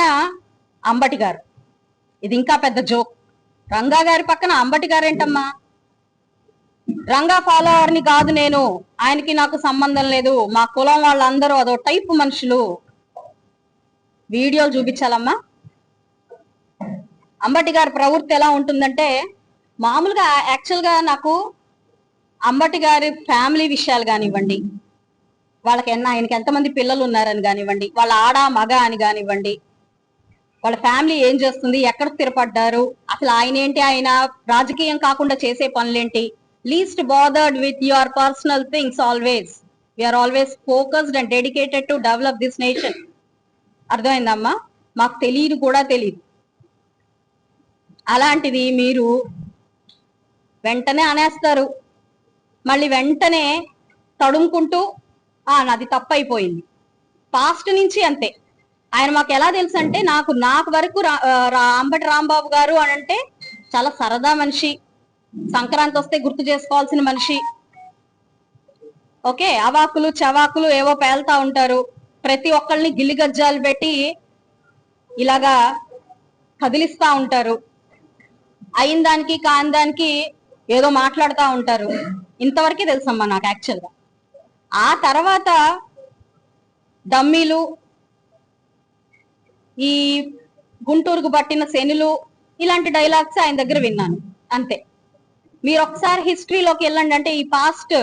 పక్కన అంబటి గారు. ఇది ఇంకా పెద్ద జోక్. రంగా గారి పక్కన అంబటి గారు ఏంటమ్మా రంగా ఫాలోవర్ని కాదు నేను. ఆయనకి నాకు సంబంధం లేదు. మా కులం వాళ్ళందరూ అదో టైప్ మనుషులు. వీడియోలు చూపించాలమ్మా. అంబటి గారి ప్రవృత్తి ఎలా ఉంటుందంటే మామూలుగా యాక్చువల్గా నాకు అంబటి గారి ఫ్యామిలీ విషయాలు కానివ్వండి వాళ్ళకి ఎన్న ఆయనకి ఎంతమంది పిల్లలు ఉన్నారని కానివ్వండి వాళ్ళ ఆడ మగ అని కానివ్వండి వాళ్ళ ఫ్యామిలీ ఏం చేస్తుంది? ఎక్కడ స్థిరపడ్డారు? అసలు ఆయన ఏంటి? ఆయన రాజకీయం కాకుండా చేసే పనులేంటి? Least bothered with your personal things always we are always focused and dedicated to develop this nation అర్థమైందమ్మా? మాకు తెలియదు కూడా తెలియదు. అలాంటిది మీరు వెంటనే అనేస్తారు. మళ్ళీ వెంటనే తడుముకుంటూ నాది తప్పు అయిపోయింది పాస్ట్ నుంచి అంతే. ఆయన మాకు ఎలా తెలుసు అంటే నాకు నాకు వరకు రా- రా- అంబటి రాంబాబు గారు అని అంటే చాలా సరదా మనిషి. సంక్రాంతి వస్తే గుర్తు చేసుకోవాల్సిన మనిషి. ఓకే అవాకులు చవాకులు ఏవో పేల్తా ఉంటారు. ప్రతి ఒక్కళ్ళని గిల్లి గజ్జాలు పెట్టి ఇలాగా కదిలిస్తా ఉంటారు. అయిన దానికి కాని దానికి ఏదో మాట్లాడుతూ ఉంటారు. ఇంతవరకే తెలుసమ్మా నాకు యాక్చువల్గా ఆ తర్వాత డమ్మీలు ఈ గుంటూరుకు పట్టిన శనులు ఇలాంటి డైలాగ్స్ ఆయన దగ్గర విన్నాను. అంతే. మీరు ఒకసారి హిస్టరీలోకి వెళ్ళండి. అంటే ఈ past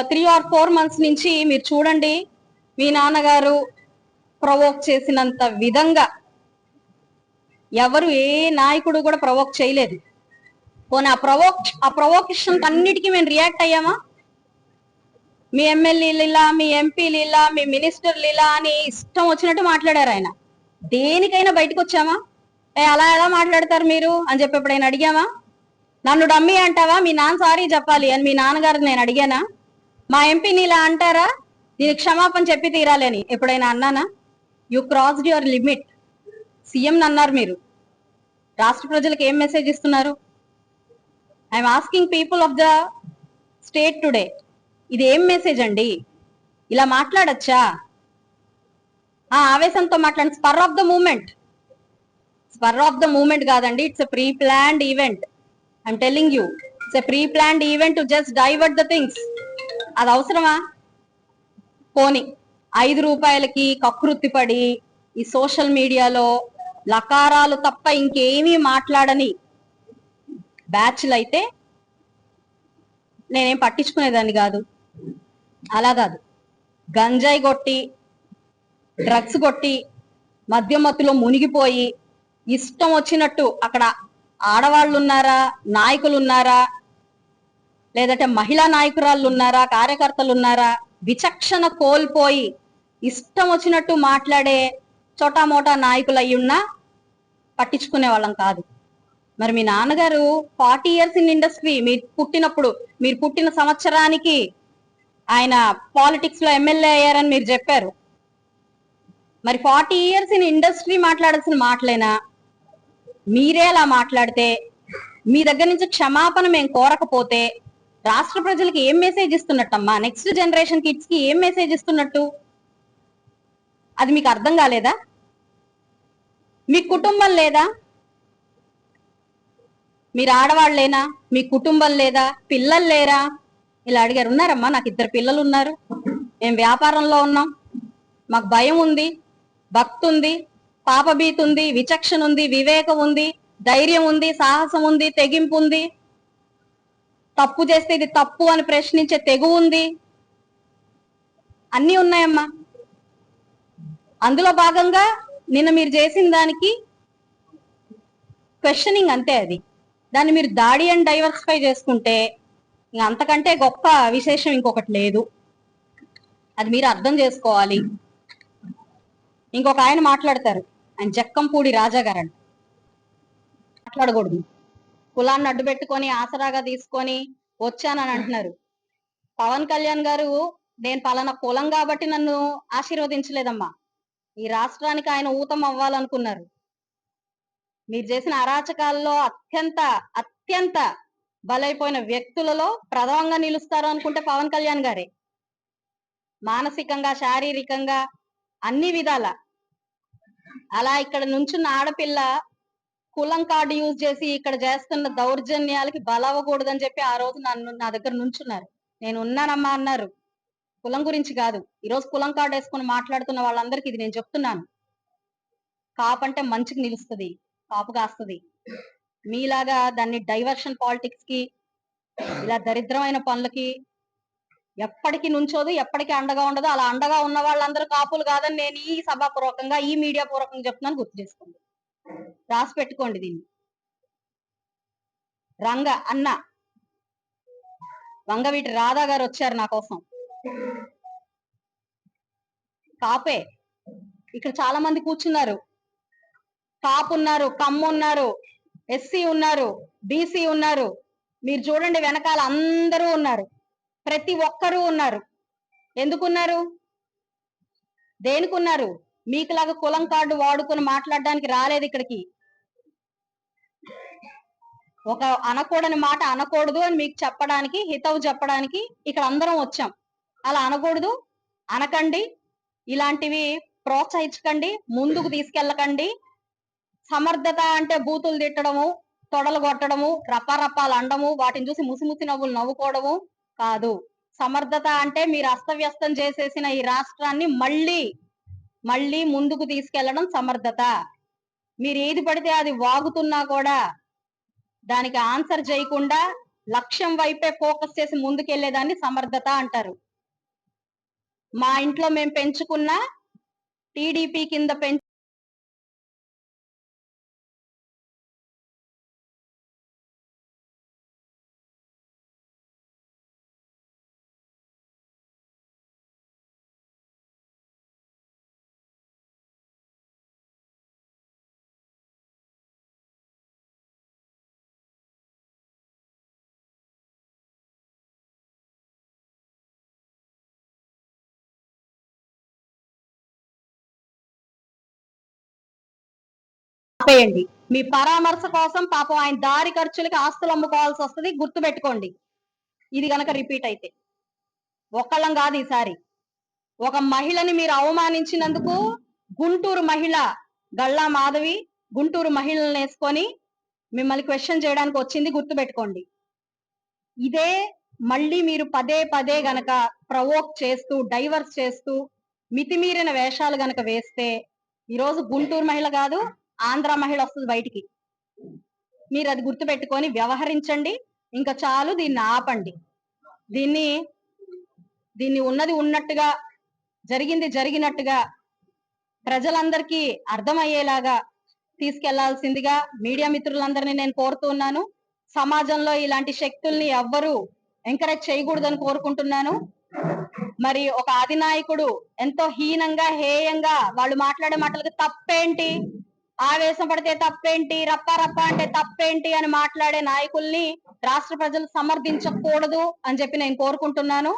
three or four months నుంచి మీరు చూడండి. మీ నాన్నగారు ప్రొవోక్ చేసినంత విధంగా ఎవరు ఏ నాయకుడు కూడా ప్రొవోక్ చేయలేదు. పోనీ ఆ ప్రవోక్ ఆ ప్రొవోకేషన్ అన్నిటికీ మేము రియాక్ట్ అయ్యామా? మీ ఎమ్మెల్యేలు ఇలా మీ ఎంపీలు ఇలా మీ మినిస్టర్లు ఇలా అని ఇష్టం వచ్చినట్టు మాట్లాడారు ఆయన. దేనికైనా బయటకు వచ్చామా ఏ అలా ఎలా మాట్లాడతారు మీరు? అని చెప్పి ఎప్పుడైనా అడిగామా నన్ను డమ్మీ అంటావా? మీ నాన్న సారీ చెప్పాలి అని మీ నాన్నగారు నేను అడిగానా? మా ఎంపీని ఇలా అంటారా? నేను క్షమాపణ చెప్పి తీరాలి అని ఎప్పుడైనా అన్నానా? You crossed your limit CM అన్నారు మీరు. రాష్ట్ర ప్రజలకు ఏం మెసేజ్ ఇస్తున్నారు? I'm asking people of the state today ఇది ఏం మెసేజ్ అండి? ఇలా మాట్లాడచ్చా? ఆ ఆవేశంతో మాట్లాడి spur of the moment spur of the moment కాదండి. It's a preplanned event I'm telling you it's a preplanned event to just divert the things అది అవసరమా? పోని. ఐదు రూపాయలకి కకృతి పడి ఈ సోషల్ మీడియాలో లకారాలు తప్ప ఇంకేమీ మాట్లాడని బ్యాచ్లు అయితే నేనేం పట్టించుకునేదాన్ని కాదు. అలా కాదు. గంజాయి కొట్టి డ్రగ్స్ కొట్టి మద్యమత్తులో మునిగిపోయి ఇష్టం వచ్చినట్టు అక్కడ ఆడవాళ్ళు ఉన్నారా నాయకులు ఉన్నారా లేదంటే మహిళా నాయకురాళ్ళు ఉన్నారా కార్యకర్తలు ఉన్నారా విచక్షణ కోల్పోయి ఇష్టం వచ్చినట్టు మాట్లాడే చోటా మోటా నాయకులు అయ్యున్నా ఉన్నా పట్టించుకునే వాళ్ళం కాదు. మరి మీ నాన్నగారు ఫార్టీ ఇయర్స్ ఇన్ ఇండస్ట్రీ మీరు పుట్టినప్పుడు మీరు పుట్టిన సంవత్సరానికి ఆయన పాలిటిక్స్లో ఎమ్మెల్యే అయ్యారని మీరు చెప్పారు. మరి ఫార్టీ ఇయర్స్ ఇన్ ఇండస్ట్రీ మాట్లాడాల్సిన మాటలేనా? మీరే అలా మాట్లాడితే మీ దగ్గర నుంచి క్షమాపణ మేము కోరకపోతే రాష్ట్ర ప్రజలకి ఏం మెసేజ్ ఇస్తున్నట్టమ్మా? నెక్స్ట్ జనరేషన్ కిడ్స్కి ఏం మెసేజ్ ఇస్తున్నట్టు? అది మీకు అర్థం కాలేదా? మీ కుటుంబం లేదా? మీరు ఆడవాళ్ళేనా? మీ కుటుంబం లేదా? పిల్లలు లేరా? ఇలా అడిగారు. ఉన్నారమ్మా నాకు ఇద్దరు పిల్లలు ఉన్నారు. మేము వ్యాపారంలో ఉన్నాం. మాకు భయం ఉంది. భక్తుంది ఉంది పాపభీతి ఉంది విచక్షణ ఉంది వివేకం ఉంది ధైర్యం ఉంది సాహసం ఉంది తెగింపు ఉంది తప్పు చేస్తే ఇది తప్పు అని ప్రశ్నించే తెగు ఉంది అన్నీ ఉన్నాయమ్మా. అందులో భాగంగా నిన్న మీరు చేసిన దానికి క్వశ్చనింగ్ అంతే అది. దాన్ని మీరు దాడి అండ్ డైవర్సిఫై చేసుకుంటే ఇంక అంతకంటే గొప్ప విశేషం ఇంకొకటి లేదు. అది మీరు అర్థం చేసుకోవాలి. ఇంకొక ఆయన మాట్లాడతారు. ఆయన జక్కంపూడి రాజా గారు అంట మాట్లాడకూడదు. కులాన్ని అడ్డు పెట్టుకొని ఆసరాగా తీసుకొని వచ్చానని అంటున్నారు. పవన్ కళ్యాణ్ గారు నేను పలానా కులం కాబట్టి నన్ను ఆశీర్వదించలేదమ్మా. ఈ రాష్ట్రానికి ఆయన ఊతం అవ్వాలనుకున్నారు. మీరు చేసిన అరాచకాల్లో అత్యంత అత్యంత బలైపోయిన వ్యక్తులలో ప్రథమంగా నిలుస్తారు అనుకుంటే పవన్ కళ్యాణ్ గారే. మానసికంగా శారీరకంగా అన్ని విధాల. అలా ఇక్కడ నుంచున్న ఆడపిల్ల కులం కార్డు యూజ్ చేసి ఇక్కడ చేస్తున్న దౌర్జన్యాలకి బలవ్వకూడదని చెప్పి ఆ రోజు నన్ను నా దగ్గర నుంచున్నారు. నేను ఉన్నానమ్మా అన్నారు. కులం గురించి కాదు. ఈ రోజు కులం కార్డు వేసుకుని మాట్లాడుతున్న వాళ్ళందరికీ ఇది నేను చెప్తున్నాను. కాపు అంటే మంచికి నిలుస్తుంది కాపు కాస్తుంది. మీలాగా దాన్ని డైవర్షన్ పాలిటిక్స్కి ఇలా దరిద్రమైన పనులకి ఎప్పటికీ నుంచోదు ఎప్పటికి అండగా ఉండదు. అలా అండగా ఉన్న వాళ్ళందరూ కాపులు కాదని నేను ఈ సభాపూర్వకంగా ఈ మీడియా పూర్వకంగా చెప్తున్నాను గుర్తు చేసుకోండి. రాసి పెట్టుకోండి దీన్ని. రంగ అన్న. వంగవీటి రాధా గారు వచ్చారు నా కోసం. కాపే. ఇక్కడ చాలా మంది కూర్చున్నారు. కాపు ఉన్నారు కమ్ము ఉన్నారు ఎస్సీ ఉన్నారు బీసీ ఉన్నారు. మీరు చూడండి వెనకాల అందరూ ఉన్నారు. ప్రతి ఒక్కరూ ఉన్నారు. ఎందుకున్నారు? దేనికున్నారు? మీకులాగా కులం కార్డు వాడుకొని మాట్లాడడానికి రాలేదు ఇక్కడికి. ఒక అనకూడని మాట అనకూడదు అని మీకు చెప్పడానికి హితవు చెప్పడానికి ఇక్కడ అందరం వచ్చాం. అలా అనకూడదు. అనకండి. ఇలాంటివి ప్రోత్సహించకండి. ముందుకు తీసుకెళ్ళకండి. సమర్థత అంటే బూతులు తిట్టడము తొడలు కొట్టడము రపారపాలు అండము వాటిని చూసి ముసిముసి నవ్వులు నవ్వుకోవడము కాదు. సమర్థత అంటే మీరు అస్తవ్యస్తం చేసేసిన ఈ రాష్ట్రాన్ని మళ్ళీ మళ్ళీ ముందుకు తీసుకెళ్ళడం సమర్థత. మీరు ఏది పడితే అది వాగుతున్నా కూడా దానికి ఆన్సర్ చేయకుండా లక్ష్యం వైపే ఫోకస్ చేసి ముందుకెళ్ళేదాన్ని సమర్థత అంటారు. మా ఇంట్లో మేము పెంచుకున్న టీడీపీ కింద పెంచు ఆపేయండి. మీ పరామర్శ కోసం పాపం ఆయన దారి ఖర్చులకి ఆస్తులు అమ్ముకోవాల్సి వస్తుంది గుర్తు పెట్టుకోండి ఇది గనక రిపీట్ అయితే. ఒక్కళ్ళం కాదు ఈసారి. ఒక మహిళని మీరు అవమానించినందుకు గుంటూరు మహిళ గల్లా మాధవి గుంటూరు మహిళలను వేసుకొని మిమ్మల్ని క్వశ్చన్ చేయడానికి వచ్చింది గుర్తు పెట్టుకోండి ఇదే మళ్ళీ మీరు పదే పదే గనక ప్రవోక్ చేస్తూ డైవర్స్ చేస్తూ మితిమీరిన వేషాలు గనక వేస్తే ఈరోజు గుంటూరు మహిళ కాదు ఆంధ్ర మహిళ వస్తుంది బయటికి. మీరు అది గుర్తు పెట్టుకొని వ్యవహరించండి. ఇంకా చాలు దీన్ని ఆపండి. దీన్ని దీన్ని ఉన్నది ఉన్నట్టుగా జరిగింది జరిగినట్టుగా ప్రజలందరికీ అర్థమయ్యేలాగా తీసుకెళ్ళాల్సిందిగా మీడియా మిత్రులందరినీ నేను కోరుతున్నాను సమాజంలో ఇలాంటి శక్తుల్ని ఎవ్వరూ ఎంకరేజ్ చేయకూడదని కోరుకుంటున్నాను. మరి ఒక అధినాయకుడు ఎంతో హీనంగా హేయంగా వాళ్ళు మాట్లాడే మాటలకు తప్పేంటి? ఆవేశం పడితే తప్పేంటి? రప్ప రప్ప అంటే తప్పేంటి అని మాట్లాడే నాయకుల్ని రాష్ట్ర ప్రజలు సమర్థించకూడదు అని చెప్పి నేను కోరుకుంటున్నాను.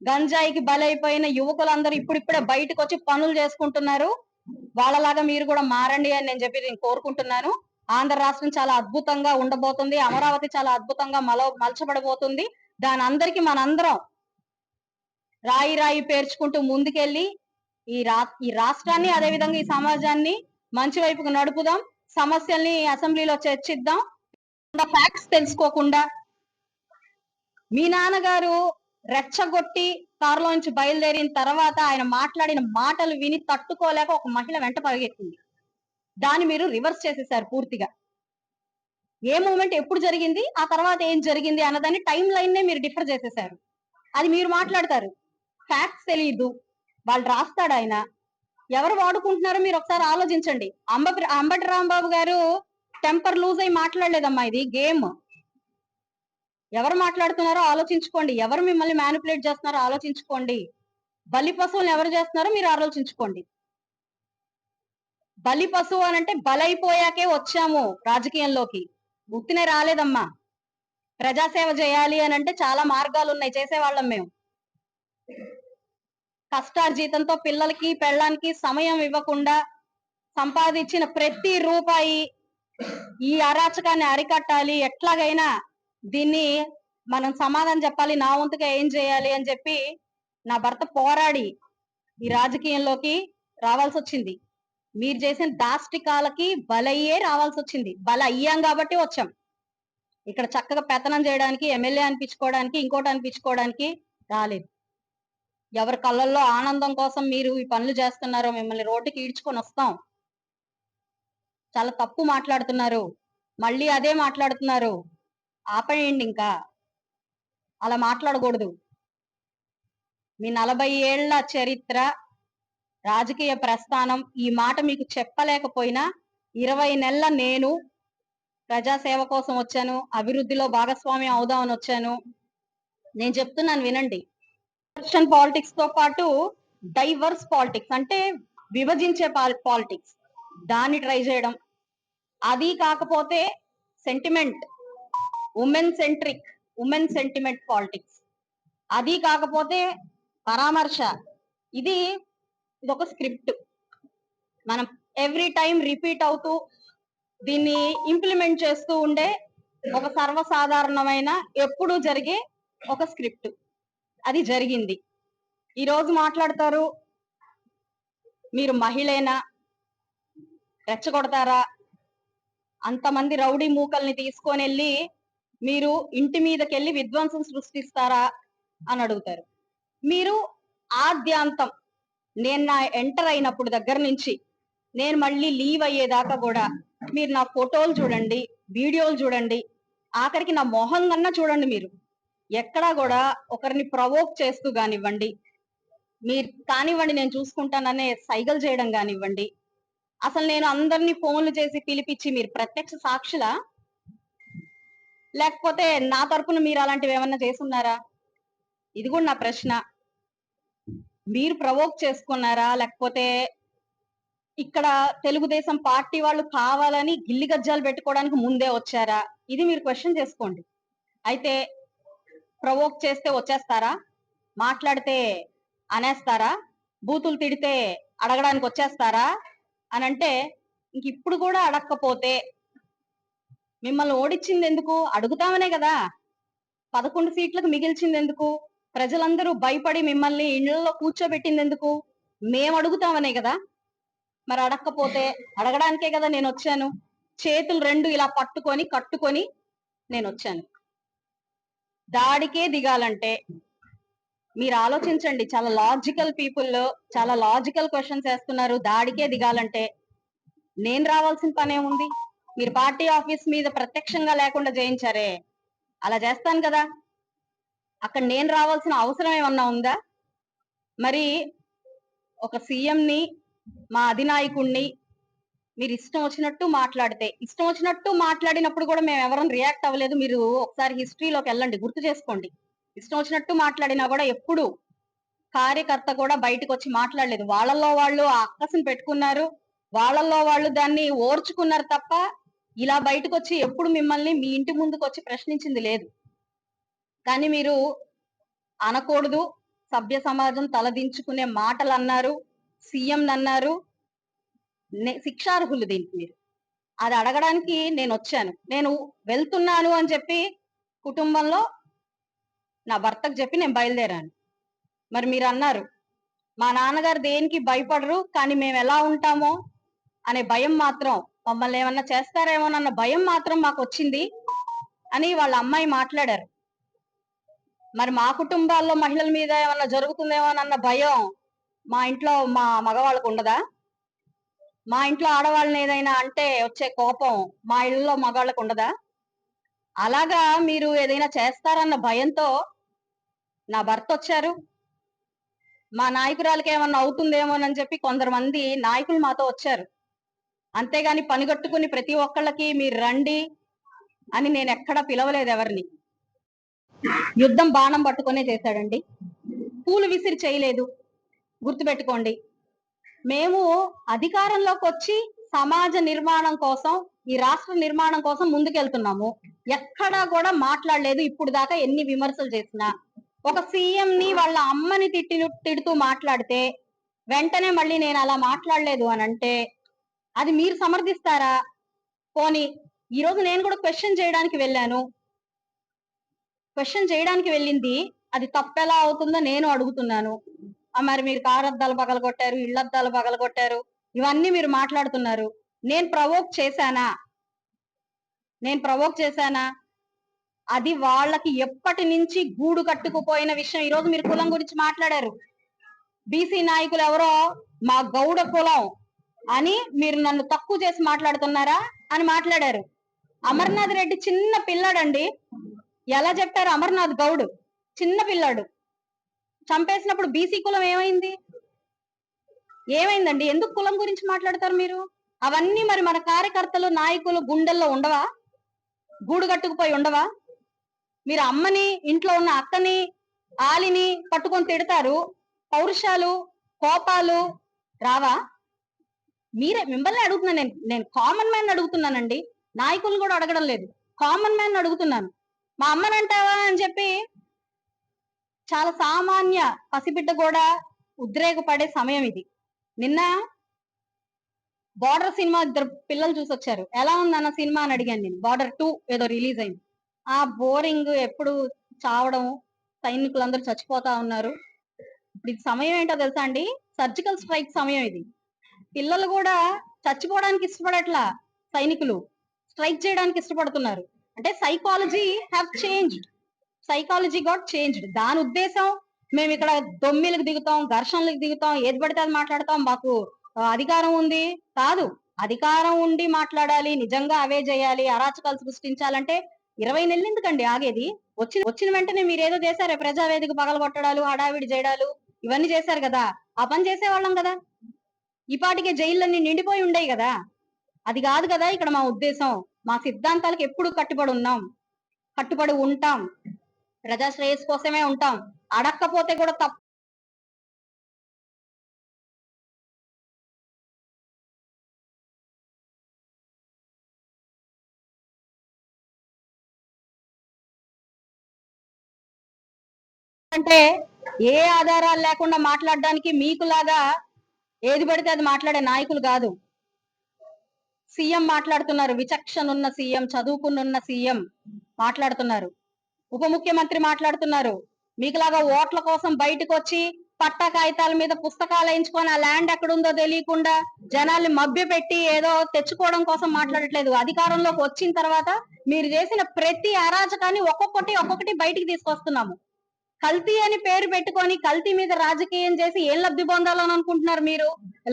గంజాయికి బలైపోయిన యువకులందరూ ఇప్పుడిప్పుడే బయటకు వచ్చి పనులు చేసుకుంటున్నారు. వాళ్ళలాగా మీరు కూడా మారండి అని నేను చెప్పి నేను కోరుకుంటున్నాను. ఆంధ్ర రాష్ట్రం చాలా అద్భుతంగా ఉండబోతుంది. అమరావతి చాలా అద్భుతంగా మల మలచబడబోతుంది. దాని అందరికి మనందరం రాయి రాయి పేర్చుకుంటూ ముందుకెళ్ళి ఈ రా ఈ రాష్ట్రాన్ని అదే విధంగా ఈ సమాజాన్ని మంచి వైపుకు నడుపుదాం. సమస్యల్ని అసెంబ్లీలో చర్చిద్దాం. ఫ్యాక్ట్స్ తెలుసుకోకుండా మీ నాన్నగారు రెచ్చగొట్టి కారులో నుంచి బయలుదేరిన తర్వాత ఆయన మాట్లాడిన మాటలు విని తట్టుకోలేక ఒక మహిళ వెంట పరిగెత్తింది. దాన్ని మీరు రివర్స్ చేసేసారు పూర్తిగా. ఏ మూమెంట్ ఎప్పుడు జరిగింది ఆ తర్వాత ఏం జరిగింది అన్నదాన్ని టైం లైన్ నే మీరు డిఫర్ చేసేసారు. అది మీరు మాట్లాడతారు. ఫ్యాక్ట్స్ తెలియదు వాళ్ళు రాస్తాడు ఆయన ఎవరు వాడుకుంటున్నారో మీరు ఒకసారి ఆలోచించండి. అంబ అంబటి రాంబాబు గారు టెంపర్ లూజ్ అయి మాట్లాడలేదమ్మా ఇది గేమ్ ఎవరు మాట్లాడుతున్నారో ఆలోచించుకోండి. ఎవరు మిమ్మల్ని మ్యానిపులేట్ చేస్తున్నారో ఆలోచించుకోండి. బలి పశువులను ఎవరు చేస్తున్నారో మీరు ఆలోచించుకోండి. బలి పశువు అని అంటే బలైపోయాకే వచ్చాము రాజకీయంలోకి. ఉత్తినే రాలేదమ్మా. ప్రజాసేవ చేయాలి అని అంటే చాలా మార్గాలు ఉన్నాయి. చేసేవాళ్ళం మేము. కష్టార్జితంతో పిల్లలకి పెళ్ళానికి సమయం ఇవ్వకుండా సంపాదించిన ప్రతి రూపాయి ఈ అరాచకాన్ని అరికట్టాలి. ఎట్లాగైనా దీన్ని మనం సమాధానం చెప్పాలి. నా వంతుగా ఏం చేయాలి అని చెప్పి నా భర్త పోరాడి ఈ రాజకీయంలోకి రావాల్సి వచ్చింది. మీరు చేసిన దాష్టికాలకి బలయ్యే రావాల్సి వచ్చింది. బల అయ్యాం కాబట్టి వచ్చాం. ఇక్కడ చక్కగా పెత్తనం చేయడానికి ఎమ్మెల్యే అనిపించుకోవడానికి ఇంకోటి అనిపించుకోవడానికి రాలేదు. ఎవరి కళ్ళల్లో ఆనందం కోసం మీరు ఈ పనులు చేస్తున్నారో మిమ్మల్ని రోడ్డుకి ఈడ్చుకొని వస్తాం. చాలా తప్పు మాట్లాడుతున్నారు. మళ్ళీ అదే మాట్లాడుతున్నారు. ఆపేయండి ఇంకా. అలా మాట్లాడకూడదు. మీ నలభై ఏళ్ళ చరిత్ర రాజకీయ ప్రస్థానం ఈ మాట మీకు చెప్పలేకపోయినా ఇరవై నెలల నేను ప్రజాసేవ కోసం వచ్చాను. అభివృద్ధిలో భాగస్వామ్యం అవుదామని వచ్చాను. నేను చెప్తున్నాను వినండి. పాలిటిక్స్తో పాటు డైవర్స్ పాలిటిక్స్ అంటే విభజించే పాలిటిక్స్ దాన్ని ట్రై చేయడం. అది కాకపోతే sentiment women centric women sentiment politics అది కాకపోతే పరామర్శ. ఇది ఇది ఒక స్క్రిప్ట్ మనం ఎవ్రీ టైం రిపీట్ అవుతూ దీన్ని ఇంప్లిమెంట్ చేస్తూ ఉండే ఒక సర్వసాధారణమైన ఎప్పుడు జరిగే ఒక స్క్రిప్ట్ అది జరిగింది. ఈ రోజు మాట్లాడతారు. మీరు మహిళేనా? రెచ్చగొడతారా? అంతమంది రౌడీ మూకల్ని తీసుకొని వెళ్ళి మీరు ఇంటి మీదకెళ్ళి విధ్వంసం సృష్టిస్తారా? అని అడుగుతారు. మీరు ఆద్యాంతం నేను నా ఎంటర్ అయినప్పుడు దగ్గర నుంచి నేను మళ్ళీ లీవ్ అయ్యేదాకా కూడా మీరు నా ఫోటోలు చూడండి వీడియోలు చూడండి ఆఖరికి నా మొహం కన్నా చూడండి మీరు. ఎక్కడా కూడా ఒకరిని ప్రవోక్ చేస్తూ కానివ్వండి మీరు కానివ్వండి నేను చూసుకుంటాననే సైగలు చేయడం కానివ్వండి అసలు నేను అందరినీ ఫోన్లు చేసి పిలిపించి మీరు ప్రత్యక్ష సాక్షుల? లేకపోతే నా తరపున మీరు అలాంటివి ఏమన్నా చేసున్నారా? ఇది కూడా నా ప్రశ్న. మీరు ప్రవోక్ చేసుకున్నారా? లేకపోతే ఇక్కడ తెలుగుదేశం పార్టీ వాళ్ళు కావాలని గిల్లి గజ్జాలు పెట్టుకోవడానికి ముందే వచ్చారా? ఇది మీరు క్వశ్చన్ చేసుకోండి. అయితే ప్రవోక్ చేస్తే వచ్చేస్తారా? మాట్లాడితే అనేస్తారా? బూతులు తిడితే అడగడానికి వచ్చేస్తారా? అని అంటే ఇంక ఇప్పుడు కూడా అడగకపోతే మిమ్మల్ని ఓడించింది ఎందుకు? అడుగుతామనే కదా. పదకొండు సీట్లకు మిగిల్చింది ఎందుకు? ప్రజలందరూ భయపడి మిమ్మల్ని ఇళ్ళలో కూర్చోబెట్టింది ఎందుకు? మేము అడుగుతామనే కదా. మరి అడగకపోతే అడగడానికే కదా నేను వచ్చాను. చేతులు రెండు ఇలా పట్టుకొని కట్టుకొని నేను వచ్చాను. దాడికే దిగాలంటే మీరు ఆలోచించండి. చాలా లాజికల్ పీపుల్ చాలా లాజికల్ క్వశ్చన్స్ వేస్తున్నారు. దాడికే దిగాలంటే నేను రావాల్సిన పనే ఉంది. మీరు పార్టీ ఆఫీస్ మీద ప్రత్యక్షంగా లేకుండా చేయించారే అలా చేస్తాను కదా. అక్కడ నేను రావాల్సిన అవసరం ఏమన్నా ఉందా? మరి ఒక సీఎంని మా అధినాయకుణ్ణి మీరు ఇష్టం వచ్చినట్టు మాట్లాడితే ఇష్టం వచ్చినట్టు మాట్లాడినప్పుడు కూడా మేము ఎవరం రియాక్ట్ అవ్వలేదు. మీరు ఒకసారి హిస్టరీలోకి వెళ్ళండి గుర్తు చేసుకోండి. ఇష్టం వచ్చినట్టు మాట్లాడినా కూడా ఎప్పుడు కార్యకర్త కూడా బయటకు వచ్చి మాట్లాడలేదు. వాళ్ళల్లో వాళ్ళు ఆ పెట్టుకున్నారు. వాళ్ళల్లో వాళ్ళు దాన్ని ఓర్చుకున్నారు తప్ప ఇలా బయటకు వచ్చి ఎప్పుడు మిమ్మల్ని మీ ఇంటి ముందుకు వచ్చి ప్రశ్నించింది లేదు. కానీ మీరు అనకూడదు. సభ్య సమాజం తలదించుకునే మాటలు అన్నారు. సీఎం అన్నారు. శిక్షార్హులు దీనికి మీరు అది అడగడానికి నేను వచ్చాను. నేను వెళ్తున్నాను అని చెప్పి కుటుంబంలో నా భర్తకు చెప్పి నేను బయలుదేరాను. మరి మీరు అన్నారు మా నాన్నగారు దేనికి భయపడరు కానీ మేము ఎలా ఉంటామో అనే భయం మాత్రం మమ్మల్ని ఏమన్నా చేస్తారేమోనన్న భయం మాత్రం మాకు వచ్చింది అని వాళ్ళ అమ్మాయి మాట్లాడారు. మరి మా కుటుంబాల్లో మహిళల మీద ఏమన్నా జరుగుతుందేమోనన్న భయం మా ఇంట్లో మా మగవాళ్ళకు ఉండదా? మా ఇంట్లో ఆడవాళ్ళని ఏదైనా అంటే వచ్చే కోపం మా ఇళ్ళలో మగవాళ్ళకు ఉండదా? అలాగా మీరు ఏదైనా చేస్తారన్న భయంతో నా భర్త వచ్చారు. మా నాయకురాలకి ఏమన్నా అవుతుందేమోనని చెప్పి కొందరు మంది నాయకులు మాతో వచ్చారు. అంతేగాని పనిగట్టుకుని ప్రతి ఒక్కళ్ళకి మీరు రండి అని నేను ఎక్కడా పిలవలేదు ఎవరిని. యుద్ధం బాణం పట్టుకునే చేశాడండి. పూలు విసిరి చేయలేదు. గుర్తుపెట్టుకోండి. మేము అధికారంలోకి వచ్చి సమాజ నిర్మాణం కోసం ఈ రాష్ట్ర నిర్మాణం కోసం ముందుకెళ్తున్నాము. ఎక్కడా కూడా మాట్లాడలేదు ఇప్పుడు దాకా ఎన్ని విమర్శలు చేసినా. ఒక సీఎం ని వాళ్ళ అమ్మని తిట్టి తిడుతూ మాట్లాడితే వెంటనే మళ్ళీ నేను అలా మాట్లాడలేదు అని అంటే అది మీరు సమర్థిస్తారా? పోనీ ఈ రోజు నేను కూడా క్వశ్చన్ చేయడానికి వెళ్ళాను. క్వశ్చన్ చేయడానికి వెళ్ళింది అది తప్పెలా అవుతుందో నేను అడుగుతున్నాను. మరి మీరు కారద్దాలు పగలగొట్టారు ఇళ్ళద్దాలు పగలగొట్టారు ఇవన్నీ మీరు మాట్లాడుతున్నారు. నేను ప్రవోక్ చేశానా? నేను ప్రవోక్ చేశానా? అది వాళ్ళకి ఎప్పటి నుంచి గూడు కట్టుకుపోయిన విషయం. ఈ రోజు మీరు కులం గురించి మాట్లాడారు. బీసీ నాయకులు ఎవరో మా గౌడ కులం అని మీరు నన్ను తక్కువ చేసి మాట్లాడుతున్నారా అని మాట్లాడారు. అమర్నాథ్ రెడ్డి చిన్న పిల్లాడండి. ఎలా చెప్పారు? అమర్నాథ్ గౌడ్ చిన్న పిల్లాడు. చంపేసినప్పుడు బీసీ కులం ఏమైంది? ఏమైందండి? ఎందుకు కులం గురించి మాట్లాడతారు మీరు? అవన్నీ మరి మన కార్యకర్తలు నాయకులు గుండెల్లో ఉండవా? గూడు కట్టుకుపోయి ఉండవా? మీరు అమ్మని ఇంట్లో ఉన్న అక్కని ఆలిని పట్టుకొని తిడతారు. పౌరుషాలు కోపాలు రావా? మీరే మిమ్మల్ని అడుగుతున్నాను నేను నేను కామన్ మ్యాన్ అడుగుతున్నానండి. నాయకులు కూడా అడగడం లేదు. కామన్ మ్యాన్ అడుగుతున్నాను. మా అమ్మని అంటావా అని చెప్పి చాలా సామాన్య పసిబిడ్డ కూడా ఉద్రేకపడే సమయం ఇది. నిన్న బార్డర్ సినిమా ఇద్దరు పిల్లలు చూసొచ్చారు. ఎలా ఉందన్న సినిమా అని అడిగాను నేను. బార్డర్ టూ ఏదో రిలీజ్ అయింది. ఆ బోరింగ్ ఎప్పుడు చావడం సైనికులందరూ చచ్చిపోతా ఉన్నారు. ఇప్పుడు ఇది సమయం ఏంటో తెలుసా అండి? సర్జికల్ స్ట్రైక్ సమయం ఇది. పిల్లలు కూడా చచ్చిపోవడానికి ఇష్టపడట్లా సైనికులు. స్ట్రైక్ చేయడానికి ఇష్టపడుతున్నారు. అంటే psychology have changed. Psychology got changed దాని ఉద్దేశం మేము ఇక్కడ దొమ్మిలకు దిగుతాం ఘర్షణలకు దిగుతాం ఏది పడితే అది మాట్లాడతాం. మాకు అధికారం ఉంది. కాదు అధికారం ఉండి మాట్లాడాలి నిజంగా అవే చేయాలి అరాచకాలు సృష్టించాలంటే ఇరవై నెలలు ఎందుకండి ఆగేది? వచ్చిన వచ్చిన వెంటనే మీరు ఏదో చేశారే ప్రజావేదిక పగలగొట్టడాలు హడావిడి చేయడాలు ఇవన్నీ చేశారు కదా. ఆ పని చేసేవాళ్ళం కదా. ఈ పాటికే జైళ్ళన్నీ నిండిపోయి ఉండేవి కదా. అది కాదు కదా ఇక్కడ మా ఉద్దేశం. మా సిద్ధాంతాలకు ఎప్పుడు కట్టుబడి ఉన్నాం. కట్టుబడి ఉంటాం. ప్రజా శ్రేయస్ కోసమే ఉంటాం. అడక్కపోతే కూడా తప్ప అంటే ఏ ఆధారాలు లేకుండా మాట్లాడడానికి మీకులాగా ఏది పడితే అది మాట్లాడే నాయకులు కాదు. సీఎం మాట్లాడుతున్నారు. విచక్షణ ఉన్న సీఎం చదువుకున్న సీఎం మాట్లాడుతున్నారు. ఉప ముఖ్యమంత్రి మాట్లాడుతున్నారు. మీకులాగా ఓట్ల కోసం బయటకు వచ్చి పట్టా కాగితాల మీద పుస్తకాలు వేయించుకొని ఆ ల్యాండ్ ఎక్కడుందో తెలియకుండా జనాల్ని మభ్య పెట్టి ఏదో తెచ్చుకోవడం కోసం మాట్లాడట్లేదు. అధికారంలోకి వచ్చిన తర్వాత మీరు చేసిన ప్రతి అరాచకాన్ని ఒక్కొక్కటి ఒక్కొక్కటి బయటికి తీసుకొస్తున్నాము. కల్తీ అని పేరు పెట్టుకొని కల్తీ మీద రాజకీయం చేసి ఏం లబ్ధి పొందాలని అనుకుంటున్నారు మీరు?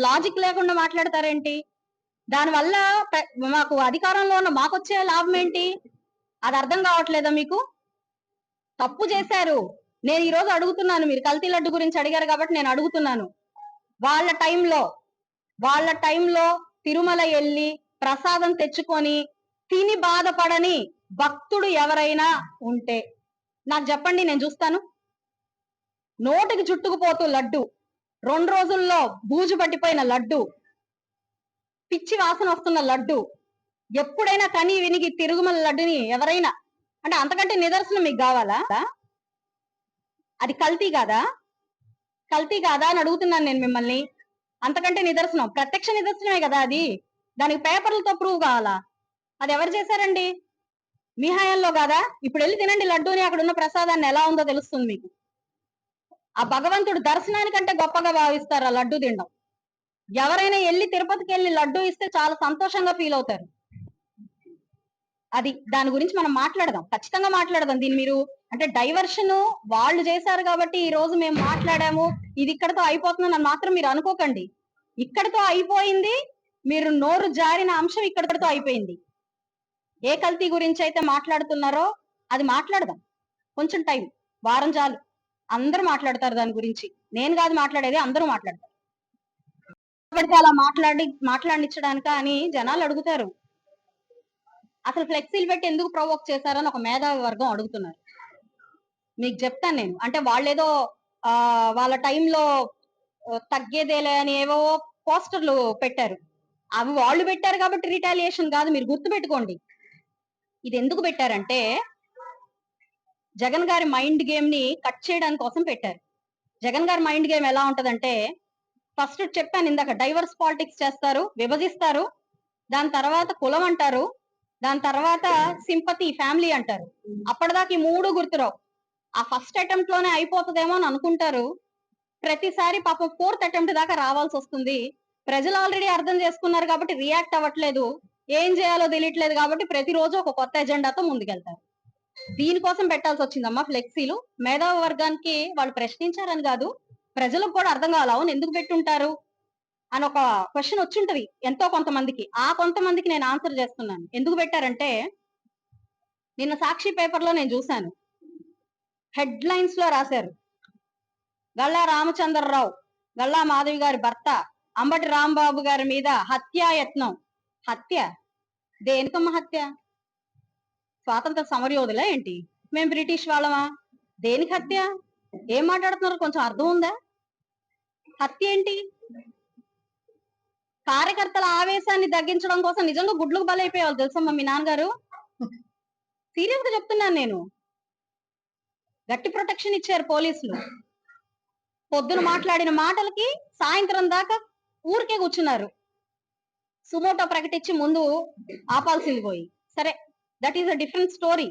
లాజిక్ లేకుండా మాట్లాడతారేంటి? దానివల్ల మాకు అధికారంలో ఉన్న మాకొచ్చే లాభం ఏంటి? అది అర్థం కావట్లేదా మీకు? తప్పు చేశారు. నేను ఈ రోజు అడుగుతున్నాను. మీరు కల్తీ లడ్డు గురించి అడిగారు కాబట్టి నేను అడుగుతున్నాను. వాళ్ళ టైంలో వాళ్ళ టైంలో తిరుమల వెళ్ళి ప్రసాదం తెచ్చుకొని తిని బాధపడని భక్తుడు ఎవరైనా ఉంటే నాకు చెప్పండి నేను చూస్తాను. నోటికి చుట్టుకుపోతూ లడ్డు రెండు రోజుల్లో బూజు పట్టిపోయిన లడ్డు పిచ్చి వాసన వస్తున్న లడ్డు ఎప్పుడైనా కని వినిగి తిరుగుమల లడ్డుని ఎవరైనా అంటే అంతకంటే నిదర్శనం మీకు కావాలా? అది కల్తీ కాదా? కల్తీ కాదా అని అడుగుతున్నాను నేను మిమ్మల్ని. అంతకంటే నిదర్శనం. ప్రత్యక్ష నిదర్శనమే కదా అది. దానికి పేపర్లతో ప్రూవ్ కావాలా? అది ఎవరు చేశారండి? మీ హయాంలో కాదా? ఇప్పుడు వెళ్ళి తినండి లడ్డూని. అక్కడ ఉన్న ప్రసాదాన్ని ఎలా ఉందో తెలుస్తుంది మీకు. ఆ భగవంతుడు దర్శనానికంటే గొప్పగా భావిస్తారు ఆ లడ్డు తినడం. ఎవరైనా వెళ్ళి తిరుపతికి వెళ్ళి లడ్డు ఇస్తే చాలా సంతోషంగా ఫీల్ అవుతారు. అది దాని గురించి మనం మాట్లాడదాం. ఖచ్చితంగా మాట్లాడదాం. దీన్ని మీరు అంటే డైవర్షన్ వాళ్ళు చేశారు కాబట్టి ఈ రోజు మేము మాట్లాడాము. ఇది ఇక్కడతో అయిపోతుందని మాత్రం మీరు అనుకోకండి. ఇక్కడతో అయిపోయింది. మీరు నోరు జారిన అంశం ఇక్కడతో అయిపోయింది. ఏ కల్తీ గురించి అయితే మాట్లాడుతున్నారో అది మాట్లాడదాం. కొంచెం టైం. వారం చాలు. అందరూ మాట్లాడతారు దాని గురించి. నేను కాదు మాట్లాడేది అందరూ మాట్లాడతారు. అలా మాట్లాడి మాట్లాడించడానిక అని జనాలు అడుగుతారు. అసలు ఫ్లెక్సీలు పెట్టి ఎందుకు ప్రొవోక్ చేశారని ఒక మేధావి వర్గం అడుగుతున్నారు. మీకు చెప్తాను నేను. అంటే వాళ్ళేదో ఆ వాళ్ళ టైంలో తగ్గేదేలే అని ఏవో పోస్టర్లు పెట్టారు. అవి వాళ్ళు పెట్టారు కాబట్టి రిటాలియేషన్ కాదు మీరు గుర్తు పెట్టుకోండి ఇది ఎందుకు పెట్టారంటే జగన్ గారి మైండ్ గేమ్ని కట్ చేయడానికి కోసం పెట్టారు. జగన్ గారి మైండ్ గేమ్ ఎలా ఉంటదంటే ఫస్ట్ చెప్పాను ఇందాక డైవర్స్ పాలిటిక్స్ చేస్తారు విభజిస్తారు దాని తర్వాత కులం అంటారు దాని తర్వాత సింపతి ఫ్యామిలీ అంటారు. అప్పటిదాకా ఈ మూడు గుర్తురావు. ఆ ఫస్ట్ అటెంప్ట్లోనే అయిపోతుందేమో అని అనుకుంటారు. ప్రతిసారి పాపం ఫోర్త్ అటెంప్ట్ దాకా రావాల్సి వస్తుంది. ప్రజలు ఆల్రెడీ అర్థం చేసుకున్నారు కాబట్టి రియాక్ట్ అవ్వట్లేదు. ఏం చేయాలో తెలియట్లేదు కాబట్టి ప్రతిరోజు ఒక కొత్త ఎజెండాతో ముందుకెళ్తారు. దీనికోసం పెట్టాల్సి వచ్చిందమ్మా ఫ్లెక్సీలు. మేధావ వర్గానికి వాళ్ళు ప్రశ్నించారని కాదు. ప్రజలకు కూడా అర్థం కావాలి. అవును ఎందుకు పెట్టుంటారు? అని ఒక క్వశ్చన్ వచ్చింటది ఎంతో కొంతమందికి. ఆ కొంతమందికి నేను ఆన్సర్ చేస్తున్నాను. ఎందుకు పెట్టారంటే నిన్న సాక్షి పేపర్లో నేను చూశాను. హెడ్ లైన్స్లో రాశారు. గల్లా రామచంద్రరావు గల్లా మాధవి గారి భర్త అంబటి రాంబాబు గారి మీద హత్యాయత్నం. హత్య? దేనికమ్మ హత్య? స్వాతంత్ర సమరయోధులా ఏంటి? మేము బ్రిటిష్ వాళ్ళమా? దేనికి హత్య? ఏం మాట్లాడుతున్నారు? కొంచెం అర్థం ఉందా? హత్య ఏంటి? కార్యకర్తల ఆవేశాన్ని తగ్గించడం కోసం నిజంగా గుడ్లకు బలైపోయేవాళ్ళు తెలుసమ్మా మీ నాన్నగారు? సీరియస్గా చెప్తున్నాను నేను. గట్టి ప్రొటెక్షన్ ఇచ్చారు పోలీసులు. పొద్దున మాట్లాడిన మాటలకి సాయంత్రం దాకా ఊరికే కూర్చున్నారు. సుమోటో ప్రకటించి ముందు ఆపాల్సింది పోయి. సరే that is a different story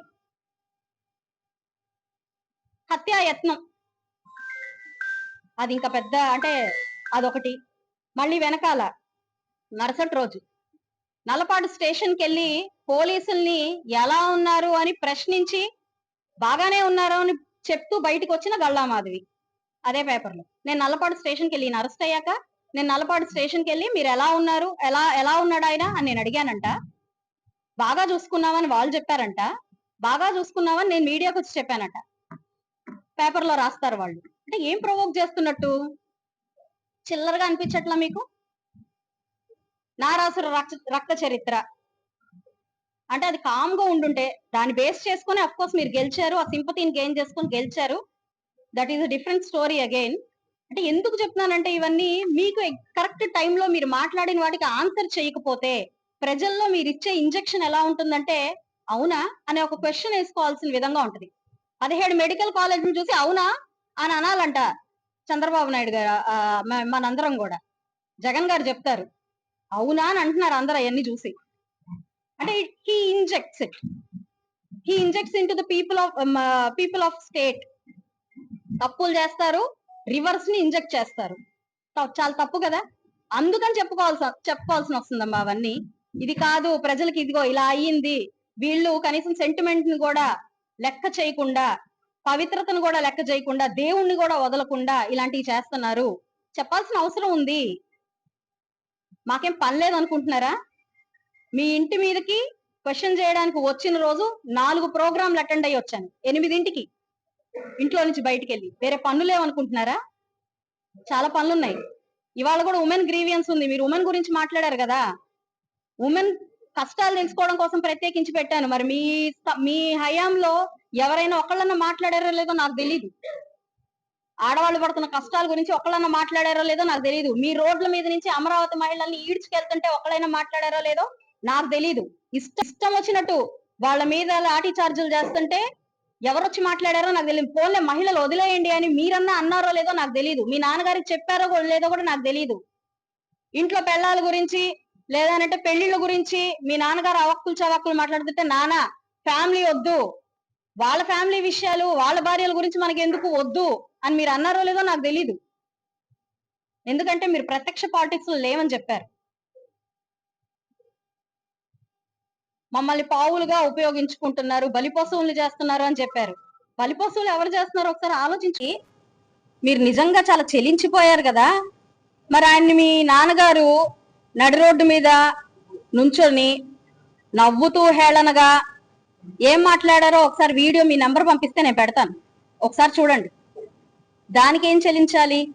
హత్యాయత్నం. అది ఇంకా పెద్ద అంటే అదొకటి. మళ్ళీ వెనకాల మరుసటి రోజు. నల్లపాడు స్టేషన్కి వెళ్ళి పోలీసుల్ని ఎలా ఉన్నారు అని ప్రశ్నించి బాగానే ఉన్నారు అని చెప్తూ బయటకు వచ్చిన గళ్ళామాధవి అదే పేపర్లో. నేను నల్లపాడు స్టేషన్కి వెళ్ళి ఈయన అరెస్ట్ అయ్యాక నేను నల్లపాడు స్టేషన్కి వెళ్ళి మీరు ఎలా ఉన్నారు ఎలా ఎలా ఉన్నాడు ఆయన అని నేను అడిగానంట. బాగా చూసుకున్నామని వాళ్ళు చెప్పారంట. బాగా చూసుకున్నామని నేను మీడియాకు వచ్చి చెప్పానట. పేపర్లో రాస్తారు వాళ్ళు. అంటే ఏం ప్రొవోక్ చేస్తున్నట్టు? చిల్లరగా అనిపించట్లా మీకు? నారాసుర రక్త రక్త చరిత్ర. అంటే అది కామ్గా ఉండుంటే దాన్ని బేస్ చేసుకుని అఫ్ కోర్స్ మీరు గెలిచారు ఆ సింపతిని గెయిన్ చేసుకుని గెలిచారు. That is a different story again అంటే ఎందుకు చెప్తున్నానంటే ఇవన్నీ మీకు కరెక్ట్ టైంలో మీరు మాట్లాడిన వాటికి ఆన్సర్ చేయకపోతే ప్రజల్లో మీరు ఇచ్చే ఇంజెక్షన్ ఎలా ఉంటుందంటే అవునా? అనే ఒక క్వశ్చన్ వేసుకోవాల్సిన విధంగా ఉంటుంది. పదిహేడు మెడికల్ కాలేజ్ చూసి అవునా? అని అనాలంట చంద్రబాబు నాయుడు గారు మనందరం కూడా. జగన్ గారు చెప్తారు. అవునా అని అంటున్నారు అందరు అవన్నీ చూసి. అంటే he injects it he injects into the people of people of state తప్పులు చేస్తారు రివర్స్ని ఇంజెక్ట్ చేస్తారు. చాలా తప్పు కదా? అందుకని చెప్పుకోవాల్సి చెప్పుకోవాల్సిన వస్తుందమ్మా అవన్నీ. ఇది కాదు ప్రజలకి ఇదిగో ఇలా అయ్యింది. వీళ్ళు కనీసం సెంటిమెంట్ని కూడా లెక్క చేయకుండా పవిత్రతను కూడా లెక్క చేయకుండా దేవుణ్ణి కూడా వదలకుండా ఇలాంటివి చేస్తున్నారు. చెప్పాల్సిన అవసరం ఉంది. మాకేం పని లేదు అనుకుంటున్నారా మీ ఇంటి మీదకి క్వశ్చన్ చేయడానికి వచ్చిన రోజు నాలుగు ప్రోగ్రాంలు అటెండ్ అయ్యి వచ్చాను. ఎనిమిదింటికి ఇంట్లో నుంచి బయటికి వెళ్ళి వేరే పనులు లేవనుకుంటున్నారా? చాలా పనులు ఉన్నాయి ఇవాళ కూడా ఉమెన్ గ్రీవియన్స్ ఉంది. మీరు ఉమెన్ గురించి మాట్లాడారు కదా. ఉమెన్ కష్టాలు తెలుసుకోవడం కోసం ప్రత్యేకించి పెట్టాను. మరి మీ మీ హయాంలో ఎవరైనా ఒకళ్ళన్నా మాట్లాడారో లేదో నాకు తెలియదు ఆడవాళ్ళు పడుతున్న కష్టాల గురించి ఒకళ్ళన్నా మాట్లాడారో లేదో నాకు తెలియదు మీ రోడ్ల మీద నుంచి అమరావతి మహిళల్ని ఈడ్చుకెళ్తుంటే ఒకళ్ళైనా మాట్లాడారో లేదో నాకు తెలియదు ఇష్టం ఇష్టం వచ్చినట్టు వాళ్ళ మీద లాఠీ చార్జీలు చేస్తుంటే ఎవరొచ్చి మాట్లాడారో నాకు తెలియదు పోన్లే మహిళలు వదిలేయండి అని మీరన్నా అన్నారో లేదో నాకు తెలియదు మీ నాన్నగారికి చెప్పారో కూడా లేదో కూడా నాకు తెలియదు ఇంట్లో పెళ్ళాల గురించి లేదనంటే పెళ్ళిళ్ళ గురించి మీ నాన్నగారు అవక్కులు చవక్కులు మాట్లాడుతుంటే నాన్న ఫ్యామిలీ వద్దు. వాళ్ళ ఫ్యామిలీ విషయాలు వాళ్ళ భార్యల గురించి మనకి ఎందుకు వద్దు? అని మీరు అన్నారో లేదో నాకు తెలీదు. ఎందుకంటే మీరు ప్రత్యక్ష పాలిటిక్స్లో లేవని చెప్పారు. మమ్మల్ని పావులుగా ఉపయోగించుకుంటున్నారు బలిపశువులు చేస్తున్నారు అని చెప్పారు. బలిపశువులు ఎవరు చేస్తున్నారు ఒకసారి ఆలోచించి. మీరు నిజంగా చాలా చెలించిపోయారు కదా. మరి ఆయన్ని మీ నాన్నగారు నడి రోడ్డు మీద నుంచొని నవ్వుతూ హేళనగా ఏం మాట్లాడారో ఒకసారి వీడియో మీ నెంబర్ పంపిస్తే నేను పెడతాను. ఒకసారి చూడండి. దానికి ఏం చెల్లించాలి?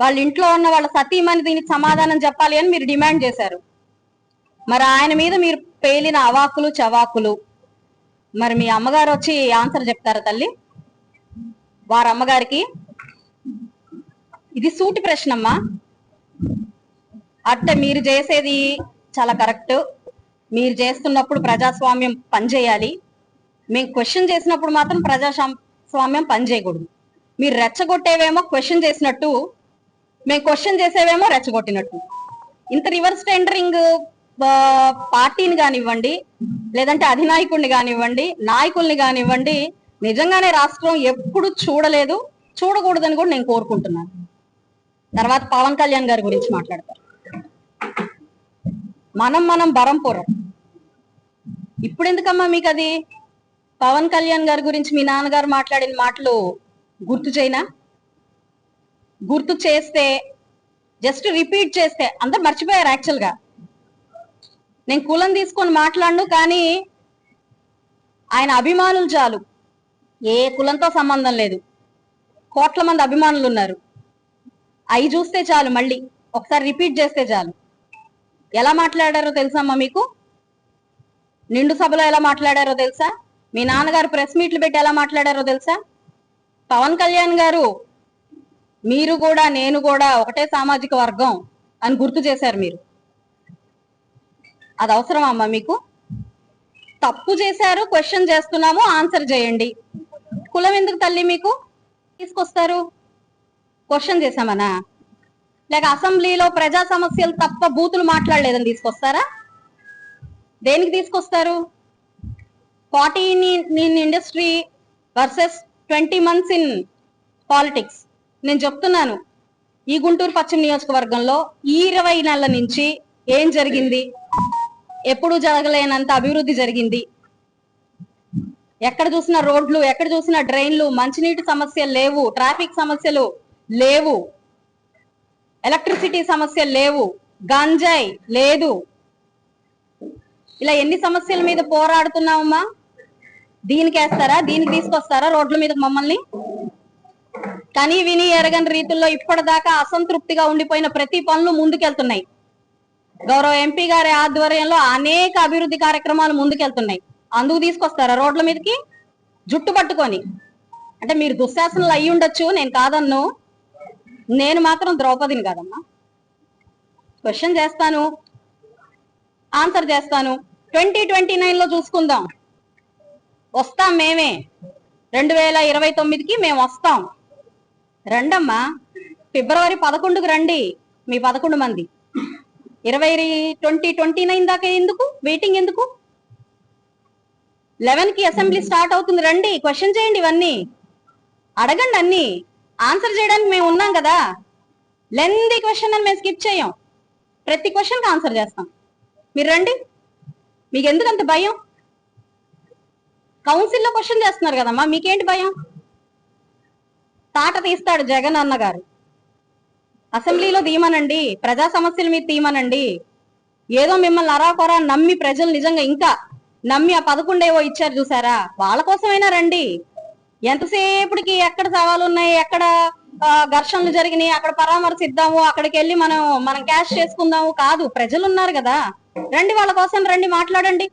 వాళ్ళ ఇంట్లో ఉన్న వాళ్ళ సతీమణి దీనికి సమాధానం చెప్పాలి అని మీరు డిమాండ్ చేశారు. మరి ఆయన మీద మీరు పేలిన అవాకులు చవాకులు. మరి మీ అమ్మగారు వచ్చి ఆన్సర్ చెప్తారా తల్లి? వారి అమ్మగారికి? ఇది సూటి ప్రశ్న అమ్మా అంటే మీరు చేసేది చాలా కరెక్ట్. మీరు చేస్తున్నప్పుడు ప్రజాస్వామ్యం పనిచేయాలి. మేము క్వశ్చన్ చేసినప్పుడు మాత్రం ప్రజాస్వామ్యం పనిచేయకూడదు. మీరు రెచ్చగొట్టేవేమో క్వశ్చన్ చేసినట్టు మేము క్వశ్చన్ చేసేవేమో రెచ్చగొట్టినట్టు. ఇంత రివర్స్ టెండరింగ్ పార్టీని కానివ్వండి లేదంటే అధినాయకుడిని కానివ్వండి నాయకుల్ని కానివ్వండి నిజంగానే రాష్ట్రం ఎప్పుడు చూడలేదు చూడకూడదని కూడా నేను కోరుకుంటున్నాను. తర్వాత పవన్ కళ్యాణ్ గారి గురించి మాట్లాడతారు. మనం మనం బరంపురం ఇప్పుడు ఎందుకమ్మా మీకు అది పవన్ కళ్యాణ్ గారి గురించి మీ నాన్నగారు మాట్లాడిన మాటలు గుర్తు చేయనా? గుర్తు చేస్తే జస్ట్ రిపీట్ చేస్తే అందరు మర్చిపోయారు యాక్చువల్గా. నేను కులం తీసుకొని మాట్లాడను కానీ ఆయన అభిమానులు చాలు. ఏ కులంతో సంబంధం లేదు. కోట్ల మంది అభిమానులు ఉన్నారు. అవి చూస్తే చాలు మళ్ళీ. ఒకసారి రిపీట్ చేస్తే చాలు. ఎలా మాట్లాడారో తెలుసమ్మా మీకు? నిండు సభలో ఎలా మాట్లాడారో తెలుసా? మీ నాన్నగారు ప్రెస్ మీట్లు పెట్టి ఎలా మాట్లాడారో తెలుసా? పవన్ కళ్యాణ్ గారు మీరు కూడా నేను కూడా ఒకటే సామాజిక వర్గం అని గుర్తు చేశారు మీరు. అది అవసరం అమ్మా మీకు? తప్పు చేశారు క్వశ్చన్ చేస్తున్నాము ఆన్సర్ చేయండి. కులం ఎందుకు తల్లి మీకు? తీసుకొస్తారు. క్వశ్చన్ చేశామనా? లేక అసెంబ్లీలో ప్రజా సమస్యలు తప్ప బూతులు మాట్లాడలేదని తీసుకొస్తారా? దేనికి తీసుకొస్తారు? Forty in industry versus twenty months in politics నేను చెప్తున్నాను ఈ గుంటూరు పశ్చిమ నియోజకవర్గంలో ఈ ఇరవై నెలల నుంచి ఏం జరిగింది? ఎప్పుడు జరగలేనంత అభివృద్ధి జరిగింది? ఎక్కడ చూసినా రోడ్లు ఎక్కడ చూసినా డ్రైన్లు మంచినీటి సమస్యలు లేవు ట్రాఫిక్ సమస్యలు లేవు ఎలక్ట్రిసిటీ సమస్యలు లేవు గంజాయి లేదు. ఇలా ఎన్ని సమస్యల మీద పోరాడుతున్నామమ్మా దీనికి వేస్తారా? దీనికి తీసుకొస్తారా? రోడ్ల మీద మమ్మల్ని? కని విని ఎరగని రీతుల్లో ఇప్పటిదాకా అసంతృప్తిగా ఉండిపోయిన ప్రతి పనులు ముందుకెళ్తున్నాయి. గౌరవ ఎంపీ గారి ఆధ్వర్యంలో అనేక అభివృద్ధి కార్యక్రమాలు ముందుకెళ్తున్నాయి. అందుకు తీసుకొస్తారా రోడ్ల మీదకి? జుట్టు పట్టుకొని. అంటే మీరు దుశ్శాసనలు అయి ఉండొచ్చు నేను కాదన్ను. నేను మాత్రం ద్రౌపదిని కాదమ్మా. క్వశ్చన్ చేస్తాను. ఆన్సర్ చేస్తాను. ట్వంటీ ట్వంటీ నైన్లో చూసుకుందాం. వస్తాం మేమే. రెండు వేల ఇరవై తొమ్మిదికి మేము వస్తాం. రండమ్మా. ఫిబ్రవరి పదకొండుకు రండి. మీ పదకొండు మంది. ఇరవై ట్వంటీ ట్వంటీ నైన్ దాకా ఎందుకు? వెయిటింగ్ ఎందుకు? లెవెన్కి అసెంబ్లీ స్టార్ట్ అవుతుంది. రండి. క్వశ్చన్ చేయండి ఇవన్నీ. అడగండి అన్ని. ఆన్సర్ చేయడానికి మేము ఉన్నాం కదా. లెంది క్వశ్చన్ అని మేము స్కిప్ చేయం. ప్రతి క్వశ్చన్కి ఆన్సర్ చేస్తాం. మీరు రండి. మీకు ఎందుకు అంత భయం? కౌన్సిల్లో క్వశ్చన్ చేస్తున్నారు కదమ్మా మీకేంటి భయం? తాట తీస్తాడు జగన్ అన్న గారు అసెంబ్లీలో తీయమనండి ప్రజా సమస్యల మీద తీయమనండి ఏదో మిమ్మల్ని అరాకొరా నమ్మి ప్రజలు నిజంగా ఇంకా నమ్మి ఆ పదకొండేవో ఇచ్చారు చూసారా? వాళ్ళ కోసమైనా రండి. ఎంతసేపుడికి ఎక్కడ సవాలు ఉన్నాయి ఎక్కడ ఘర్షణలు జరిగినాయి అక్కడ పరామర్శిద్దాము అక్కడికి వెళ్ళి మనం మనం క్యాష్ చేసుకుందాము కాదు ప్రజలు ఉన్నారు కదా. రండి వాళ్ళ కోసం రండి మాట్లాడండి.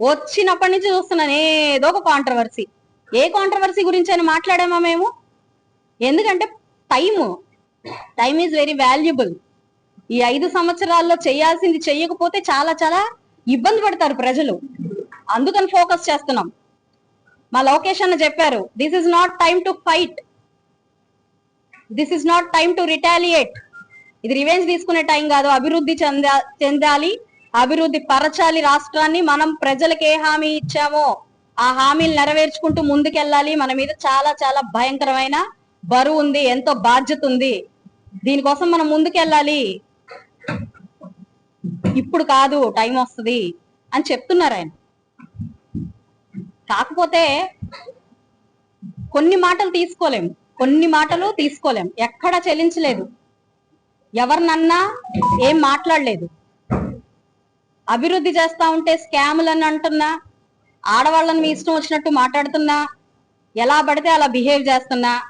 వచ్చినప్పటి నుంచి చూస్తున్నాను ఏదో ఒక కాంట్రవర్సీ ఏ కాంట్రవర్సీ గురించి అని మాట్లాడామా మేము? ఎందుకంటే time time is very valuable ఈ ఐదు సంవత్సరాల్లో చేయాల్సింది చెయ్యకపోతే చాలా చాలా ఇబ్బంది పడతారు ప్రజలు. అందుకని ఫోకస్ చేస్తున్నాం. మా లోకేష్ అన్న చెప్పారు this is not time to fight this is not time to retaliate ఇది రివెంజ్ తీసుకునే టైం కాదు అభివృద్ధి చెందా చెందాలి. అభివృద్ధి పరచాలి రాష్ట్రాన్ని మనం ప్రజలకు ఏ హామీ ఇచ్చామో ఆ హామీలు నెరవేర్చుకుంటూ ముందుకెళ్ళాలి. మన మీద చాలా చాలా భయంకరమైన బరువు ఉంది ఎంతో బాధ్యత ఉంది. దీనికోసం మనం ముందుకెళ్ళాలి. ఇప్పుడు కాదు టైం వస్తుంది అని చెప్తున్నారు ఆయన. కాకపోతే కొన్ని మాటలు తీసుకోలేము కొన్ని మాటలు తీసుకోలేం. ఎక్కడా చెల్లించలేదు. ఎవరినన్నా ఏం మాట్లాడలేదు. అభివృద్ధి చేస్తా ఉంటే స్కాములు అని అంటున్నా ఆడవాళ్ళని మీ ఇష్టం వచ్చినట్టు మాట్లాడుతున్నా ఎలా పడితే అలా బిహేవ్ చేస్తున్నా